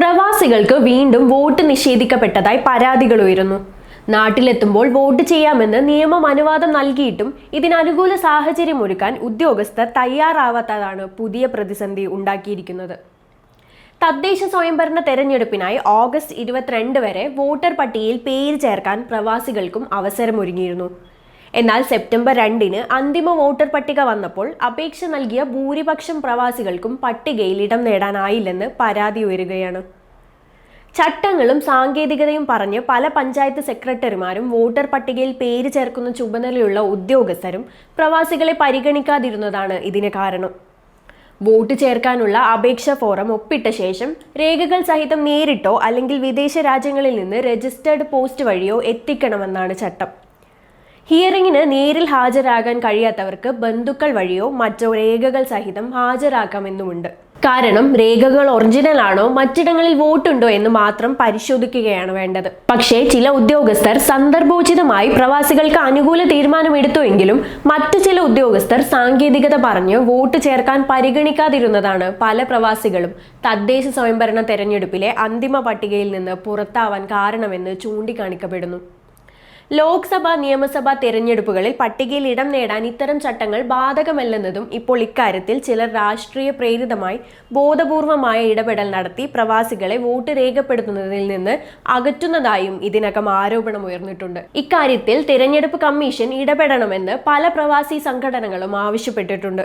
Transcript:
പ്രവാസികൾക്ക് വീണ്ടും വോട്ട് നിഷേധിക്കപ്പെട്ടതായി പരാതികൾ ഉയരുന്നു. നാട്ടിലെത്തുമ്പോൾ വോട്ട് ചെയ്യാമെന്ന് നിയമം അനുവാദം നൽകിയിട്ടും ഇതിനനുകൂല സാഹചര്യം ഒരുക്കാൻ ഉദ്യോഗസ്ഥർ തയ്യാറാവാത്തതാണ് പുതിയ പ്രതിസന്ധി ഉണ്ടാക്കിയിരിക്കുന്നത്. തദ്ദേശ സ്വയംഭരണ തെരഞ്ഞെടുപ്പിനായി ഓഗസ്റ്റ് ഇരുപത്തിരണ്ട് വരെ വോട്ടർ പട്ടികയിൽ പേര് ചേർക്കാൻ പ്രവാസികൾക്കും അവസരമൊരുങ്ങിയിരുന്നു. എന്നാൽ സെപ്റ്റംബർ രണ്ടിന് അന്തിമ വോട്ടർ പട്ടിക വന്നപ്പോൾ അപേക്ഷ നൽകിയ ഭൂരിപക്ഷം പ്രവാസികൾക്കും പട്ടികയിൽ ഇടം നേടാനായില്ലെന്ന് പരാതി ഉയരുകയാണ്. ചട്ടങ്ങളും സാങ്കേതികതയും പറഞ്ഞ് പല പഞ്ചായത്ത് സെക്രട്ടറിമാരും വോട്ടർ പട്ടികയിൽ പേര് ചേർക്കുന്ന ചുമതലയുള്ള ഉദ്യോഗസ്ഥരും പ്രവാസികളെ പരിഗണിക്കാതിരുന്നതാണ് ഇതിന് കാരണം. വോട്ട് ചേർക്കാനുള്ള അപേക്ഷാ ഫോറം ഒപ്പിട്ട ശേഷം രേഖകൾ സഹിതം നേരിട്ടോ അല്ലെങ്കിൽ വിദേശ രാജ്യങ്ങളിൽ നിന്ന് രജിസ്റ്റേർഡ് പോസ്റ്റ് വഴിയോ എത്തിക്കണമെന്നാണ് ചട്ടം. ഹിയറിംഗിന് നേരിൽ ഹാജരാകാൻ കഴിയാത്തവർക്ക് ബന്ധുക്കൾ വഴിയോ മറ്റോ രേഖകൾ സഹിതം ഹാജരാക്കാമെന്നുമുണ്ട്. കാരണം രേഖകൾ ഒറിജിനൽ ആണോ മറ്റിടങ്ങളിൽ വോട്ടുണ്ടോ എന്ന് മാത്രം പരിശോധിക്കുകയാണ് വേണ്ടത്. പക്ഷേ ചില ഉദ്യോഗസ്ഥർ സന്ദർഭോചിതമായി പ്രവാസികൾക്ക് അനുകൂല തീരുമാനമെടുത്തുവെങ്കിലും മറ്റു ചില ഉദ്യോഗസ്ഥർ സാങ്കേതികത പറഞ്ഞ് വോട്ട് ചേർക്കാൻ പരിഗണിക്കാതിരുന്നതാണ് പല പ്രവാസികളും തദ്ദേശ സ്വയംഭരണ തെരഞ്ഞെടുപ്പിലെ അന്തിമ പട്ടികയിൽ നിന്ന് പുറത്താവാൻ കാരണമെന്ന് ചൂണ്ടിക്കാണിക്കപ്പെടുന്നു. ലോക്സഭ നിയമസഭാ തെരഞ്ഞെടുപ്പുകളിൽ പട്ടികയിൽ ഇടം നേടാൻ ഇത്തരം ചട്ടങ്ങൾ ബാധകമല്ലെന്നതും ഇപ്പോൾ ഇക്കാര്യത്തിൽ ചിലർ രാഷ്ട്രീയ പ്രേരിതമായി ബോധപൂർവമായ ഇടപെടൽ നടത്തി പ്രവാസികളെ വോട്ട് രേഖപ്പെടുത്തുന്നതിൽ നിന്ന് അകറ്റുന്നതായും ഇതിനകം ആരോപണം ഉയർന്നിട്ടുണ്ട്. ഇക്കാര്യത്തിൽ തിരഞ്ഞെടുപ്പ് കമ്മീഷൻ ഇടപെടണമെന്ന് പല പ്രവാസി സംഘടനകളും ആവശ്യപ്പെട്ടിട്ടുണ്ട്.